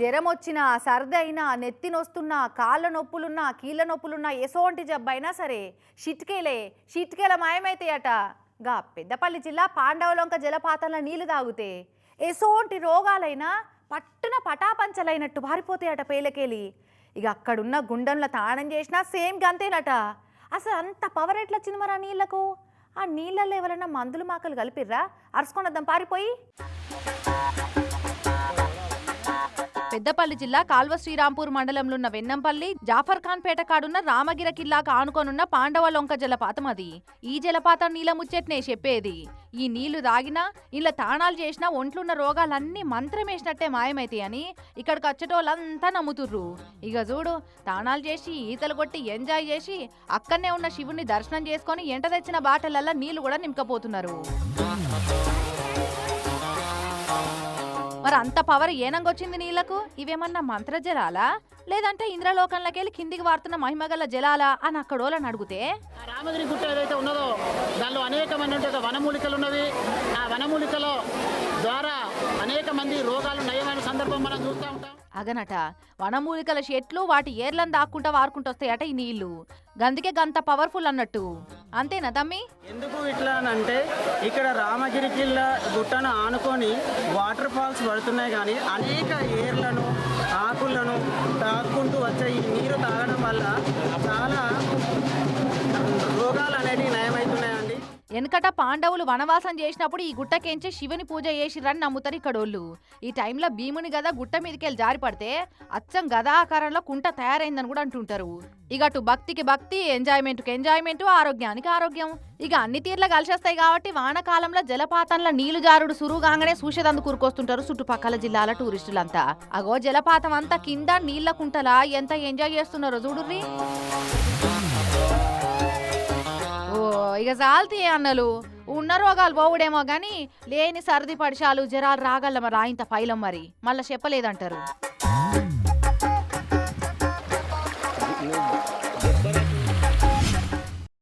జ్వరం వచ్చినా సర్ది అయినా నెత్తి నొస్తున్నా కాళ్ళ నొప్పులున్నా కీళ్ళ నొప్పులున్నా ఎసోంటి జబ్బైనా సరే షిట్కేలే షిట్కేల మాయమైతాయట. గా పెద్దపల్లి జిల్లా పాండవలొంక జలపాతంలో నీళ్ళు తాగితే ఎసోంటి రోగాలైనా పట్టున పటాపంచలైనట్టు పారిపోతాయట పేలకేలి. ఇక అక్కడున్న గుండంలో తాణం చేసినా సేమ్ గంతేనట. అసలు అంత పవర్ ఎట్లా వచ్చింది మరి ఆ నీళ్ళకు? ఆ నీళ్ళల్లో ఎవరైనా మందులు మాకలు కలిపిర్రా? అరుచుకొనద్దాం పారిపోయి. పెద్దపల్లి జిల్లా కాల్వ శ్రీరాంపూర్ మండలంలో ఉన్న వెన్నంపల్లి జాఫర్ ఖాన్ పేట కాడున్న రామగిర కిల్లాకు ఆనుకోనున్న పాండవ లొంక జలపాతం అది. ఈ జలపాతం నీళ్ళ ముచ్చట్నే చెప్పేది. ఈ నీళ్ళు తాగినా ఇలా తాణాలు చేసినా ఒంట్లున్న రోగాలన్నీ మంత్రం వేసినట్టే మాయమైతాయని ఇక్కడికి వచ్చేటోళ్ళంతా నమ్ముతుర్రు. ఇక చూడు తాణాలు చేసి ఈతలు కొట్టి ఎంజాయ్ చేసి అక్కడనే ఉన్న శివుని దర్శనం చేసుకొని ఎంట తెచ్చిన బాటలల్లా నీళ్ళు కూడా నింపపోతున్నారు మరి అంత పవర్ ఏనంగొచ్చింది నీళ్ళకు ఇవేమన్నా మంత్రజలాలా? లేదంటే ఇంద్రలోకంలోకి వెళ్ళి కిందికి వారుతున్న మహిమగల జలాలా అని అక్కడోళ్ళని అడిగితే? ఆ రామగిరి గుట్ట ఏదైతే ఉన్నదో దానిలో అనేకమైనటువంటి వనమూలికలు ఉన్నవి. ఆ వనమూలికల ద్వారా అనేక మంది రోగాలు నయమైన సందర్భం మనం చూస్తూ ఉంటాం. అగనట వనమూలికల చెట్లు వాటి ఏర్లను దాక్కుంటా వారుకుంటూ వస్తాయట ఈ నీళ్ళు గందుకే గంత పవర్ఫుల్ అన్నట్టు. అంతేనా తమ్మి? ఎందుకు ఇట్లా అని అంటే ఇక్కడ రామగిరి కిల్లా గుట్టను ఆనుకొని వాటర్ ఫాల్స్ పడుతున్నాయి కానీ అనేక ఏర్లను ఆకులను తాక్కుంటూ వచ్చే ఈ నీరు తాగడం వల్ల చాలా వెనకట పాండవులు వనవాసం చేసినప్పుడు ఈ గుట్టకెంచి శివుని పూజ చేసిరని నమ్ముతారు ఇక్కడోళ్ళు. ఈ టైంలో భీముని గద గుట్ట మీదకెళ్ళి జారి పడితే అచ్చం గదాకారంలో కుంట తయారైందని కూడా అంటుంటారు. ఇక అటు భక్తికి భక్తి ఎంజాయ్మెంట్కి ఎంజాయ్మెంట్ ఆరోగ్యానికి ఆరోగ్యం. ఇక అన్ని తీర్ల కలిసేస్తాయి కాబట్టి వానకాలంలో జలపాతంలో నీళ్ళు జారుడు సురువుగానే చూసేదందుకు కూరుకొస్తుంటారు చుట్టుపక్కల జిల్లాల టూరిస్టులంతా. అగో జలపాతం అంతా కింద నీళ్ళ కుంటలా ఎంత ఎంజాయ్ చేస్తున్నారో చూడుర్రీ. ఇక చాలుతీ అన్నలు. ఉన్న రోగాలు పోవుడేమో కానీ లేని సర్ది పడిశాలు జరాలు రాగల మరి ఆయంత పైలం మరి? మళ్ళీ చెప్పలేదంటారు.